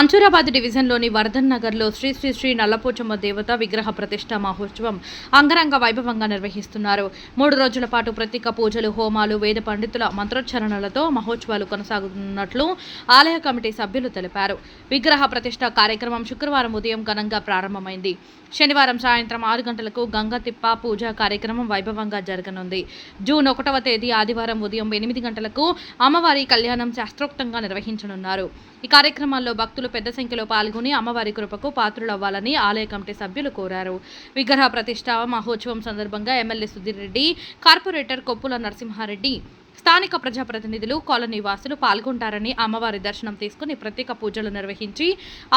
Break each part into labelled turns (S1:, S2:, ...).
S1: మంచూరాబాద్ డివిజన్లోని వర్ధన్ నగర్లో శ్రీ శ్రీ శ్రీ నల్లపోచమ్మ దేవత విగ్రహ ప్రతిష్ట మహోత్సవం అంగరంగ వైభవంగా నిర్వహిస్తున్నారు. మూడు రోజుల పాటు ప్రత్యేక పూజలు హోమాలు వేద పండితుల మంత్రోచ్చరణలతో మహోత్సవాలు కొనసాగుతున్నట్లు ఆలయ కమిటీ సభ్యులు తెలిపారు. విగ్రహ ప్రతిష్ట కార్యక్రమం శుక్రవారం ఉదయం ఘనంగా ప్రారంభమైంది. శనివారం సాయంత్రం ఆరు గంటలకు గంగతిప్ప పూజా పూజ కార్యక్రమం వైభవంగా జరగనుంది. జూన్ ఒకటవ తేదీ ఆదివారం ఉదయం ఎనిమిది గంటలకు అమ్మవారి కళ్యాణం శాస్త్రోక్తంగా నిర్వహించనున్నారు. ఈ కార్యక్రమాల్లో భక్తులు పెద్ద సంఖ్యలో పాల్గొని అమ్మవారి కృపకు పాత్రులవ్వాలని ఆలయ కమిటీ సభ్యులు కోరారు. విగ్రహ ప్రతిష్ట మహోత్సవం సందర్భంగా ఎమ్మెల్యే సుధీర్ రెడ్డి కార్పొరేటర్ కొప్పుల నరసింహారెడ్డి స్థానిక ప్రజాప్రతినిధులు కాలనీ వాసులు పాల్గొంటారని అమ్మవారి దర్శనం తీసుకుని ప్రత్యేక పూజలు నిర్వహించి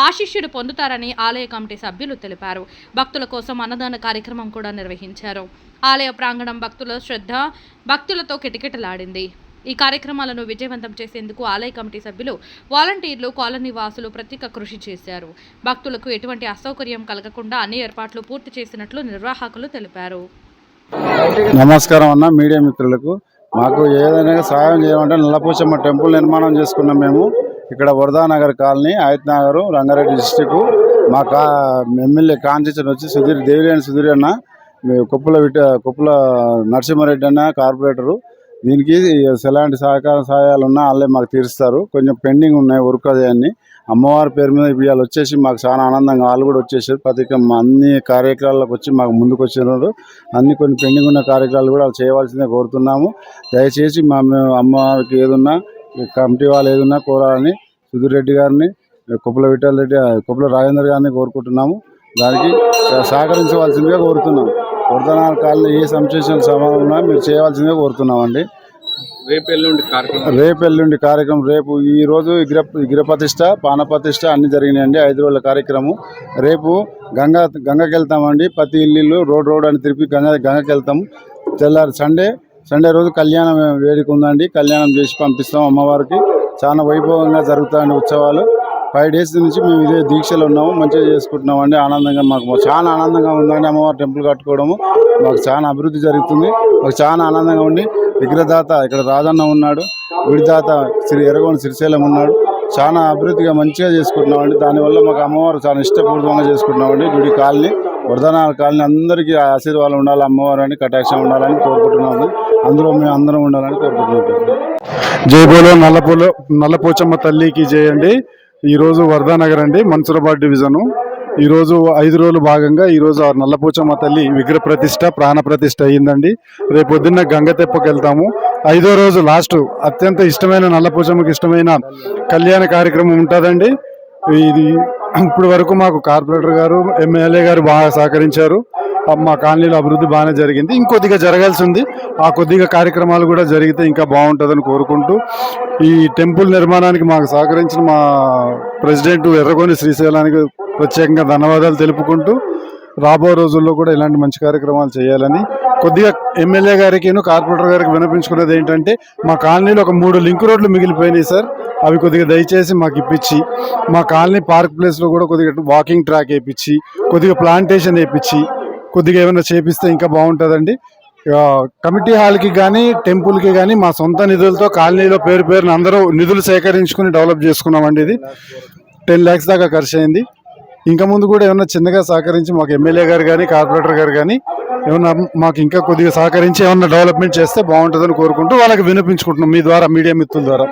S1: ఆశిష్యుడు పొందుతారని ఆలయ కమిటీ సభ్యులు తెలిపారు. భక్తుల కోసం అన్నదాన కార్యక్రమం కూడా నిర్వహించారు. ఆలయ ప్రాంగణం భక్తుల శ్రద్ధ భక్తులతో కిటకిటలాడింది. ఈ కార్యక్రమాలను విజయవంతం చేసేందుకు ఆలయ కమిటీ సభ్యులు వాలంటీర్లు కాలనీ వాసులు ప్రత్యేక కృషి చేశారు. భక్తులకు ఎటువంటి అసౌకర్యం కలగకుండా అన్ని ఏర్పాట్లు పూర్తి చేసినట్లు నిర్వాహకులు తెలిపారు.
S2: నమస్కారం అన్న మీడియా మిత్రులకు. మాకు ఏదైనా సహాయం చేయమంటే నల్లపూసమ్మ టెంపుల్ నిర్మాణం చేసుకున్నాం మేము. ఇక్కడ వరదానగర్ కాలనీ ఆయత్ నగర్ రంగారెడ్డి డిస్టిక్ మా కా ఎమ్మెల్యే కాన్స్టిట్యూషన్ వచ్చి సుధీర్ దేవిలేని సుధీర్ అన్న మీ కుప్పల విట కుప్పల నరసింహారెడ్డి అన్న కార్పొరేటరు. దీనికి ఎలాంటి సహకార సహాయాలు ఉన్నా వాళ్ళే మాకు తీరుస్తారు. కొంచెం పెండింగ్ ఉన్నాయి వర్క్ అది అన్ని. అమ్మవారి పేరు మీద ఇవాళ వచ్చేసి మాకు చాలా ఆనందంగా వాళ్ళు కూడా వచ్చేసారు. ప్రతి అన్ని కార్యక్రమాలకు వచ్చి మాకు ముందుకు వచ్చినారు అన్ని కొన్ని పెండింగ్ ఉన్న కార్యక్రమాలు కూడా వాళ్ళు చేయవలసిందే కోరుతున్నాము. దయచేసి మా మేము అమ్మవారికి ఏదున్నా కమిటీ వాళ్ళు ఏదున్నా కోరాలని సుధీర్ రెడ్డి గారిని కుప్పల విఠల్ రెడ్డి కుప్పల రాజేందర్ గారిని కోరుకుంటున్నాము. దానికి సహకరించవలసిందిగా కోరుతున్నాం వర్ధనాల కాలంలో ఏ సంశేషణ సమానం ఉన్నా మీరు చేయవలసిందిగా కోరుతున్నామండి.
S3: రేపు ఎల్లుండి కార్యక్రమం.
S2: రేపు ఎల్లుండి కార్యక్రమం రేపు ఈ రోజు విగ్ర విగ్రహప్రతిష్ట పానప్రతిష్ట అన్ని జరిగినాయండి. ఐదు రోజుల కార్యక్రమం. రేపు గంగా గంగకి వెళ్తామండి ప్రతి ఇల్లు రోడ్ రోడ్ అని తిరిపి గంగ గంగకి వెళ్తాము తెల్లారి సండే సండే రోజు కళ్యాణం వేడుక ఉందండి. కళ్యాణం చేసి పంపిస్తాం అమ్మవారికి. చాలా వైభవంగా జరుగుతాయండి ఉత్సవాలు. ఫైవ్ డేస్ నుంచి మేము ఇదే దీక్షలో ఉన్నాము మంచిగా చేసుకుంటున్నామండి ఆనందంగా మాకు చాలా ఆనందంగా ఉందండి అమ్మవారి టెంపుల్ కట్టుకోవడము. మాకు చాలా అభివృద్ధి జరుగుతుంది. మాకు చాలా ఆనందంగా ఉండి విగ్రహదాత ఇక్కడ రాజన్న ఉన్నాడు విడిదాత శ్రీ ఎరగోని శ్రీశైలం ఉన్నాడు. చాలా అభివృద్ధిగా మంచిగా చేసుకుంటున్నామండి దానివల్ల మాకు అమ్మవారు చాలా ఇష్టపూర్వకంగా చేసుకుంటున్నామండి గుడి కాలనీ వరదనాల కాలనీ అందరికీ ఆశీర్వాదాలు ఉండాలి అమ్మవారు అని కటాక్షం ఉండాలని కోరుకుంటున్నాము అందులో మేము అందరం ఉండాలని కోరుకుంటున్నాం.
S4: జై బోలో నల్లపోలో నల్లపోచమ్మ తల్లికి చేయండి ఈరోజు వర్ధానగర్ అండి మన్సూరాబాద్ డివిజను. ఈరోజు ఐదు రోజులు భాగంగా ఈరోజు ఆ నల్లపోచమ్మ తల్లి విగ్రహ ప్రతిష్ట ప్రాణ ప్రతిష్ట అయ్యిందండి. రేపు పొద్దున్న గంగ తెప్పకి వెళ్తాము. ఐదో రోజు లాస్ట్ అత్యంత ఇష్టమైన నల్లపోచమ్మకి ఇష్టమైన కళ్యాణ కార్యక్రమం ఉంటుందండి. ఇది ఇప్పుడు వరకు మాకు కార్పొరేటర్ గారు ఎమ్మెల్యే గారు బాగా సహకరించారు. మా కాలనీలో అభివృద్ధి బాగానే జరిగింది. ఇంకొద్దిగా జరగాల్సి ఉంది. ఆ కొద్దిగా కార్యక్రమాలు కూడా జరిగితే ఇంకా బాగుంటుందని కోరుకుంటూ ఈ టెంపుల్ నిర్మాణానికి మాకు సహకరించిన మా ప్రెసిడెంట్ ఎర్రగోని శ్రీశైలానికి ప్రత్యేకంగా ధన్యవాదాలు తెలుపుకుంటూ రాబో రోజుల్లో కూడా ఇలాంటి మంచి కార్యక్రమాలు చేయాలని కొద్దిగా ఎమ్మెల్యే గారికి కార్పొరేటర్ గారికి వినిపించుకునేది ఏంటంటే మా కాలనీలో ఒక మూడు లింక్ రోడ్లు మిగిలిపోయినాయి సార్. అవి కొద్దిగా దయచేసి మాకు ఇప్పించి మా కాలనీ పార్క్ ప్లేస్లో కూడా కొద్దిగా వాకింగ్ ట్రాక్ వేయించి కొద్దిగా ప్లాంటేషన్ వేయించి కొద్దిగా ఏమైనా చేపిస్తే ఇంకా బాగుంటుందండి. కమిటీ హాల్కి కానీ టెంపుల్కి కానీ మా సొంత నిధులతో కాలనీలో పేరు పేరున అందరూ నిధులు సేకరించుకుని డెవలప్ చేసుకున్నామండి ఇది. టెన్ ల్యాక్స్ దాకా ఖర్చు అయింది. ఇంకా ముందు కూడా ఏమైనా చిన్నగా సహకరించి మాకు ఎమ్మెల్యే గారు కానీ కార్పొరేటర్ గారు కానీ ఏమన్నా మాకు ఇంకా కొద్దిగా సహకరించి ఏమన్నా డెవలప్మెంట్ చేస్తే బాగుంటుందని కోరుకుంటూ వాళ్ళకి వినిపించుకుంటున్నాం మీ ద్వారా మీడియా మిత్రుల ద్వారా.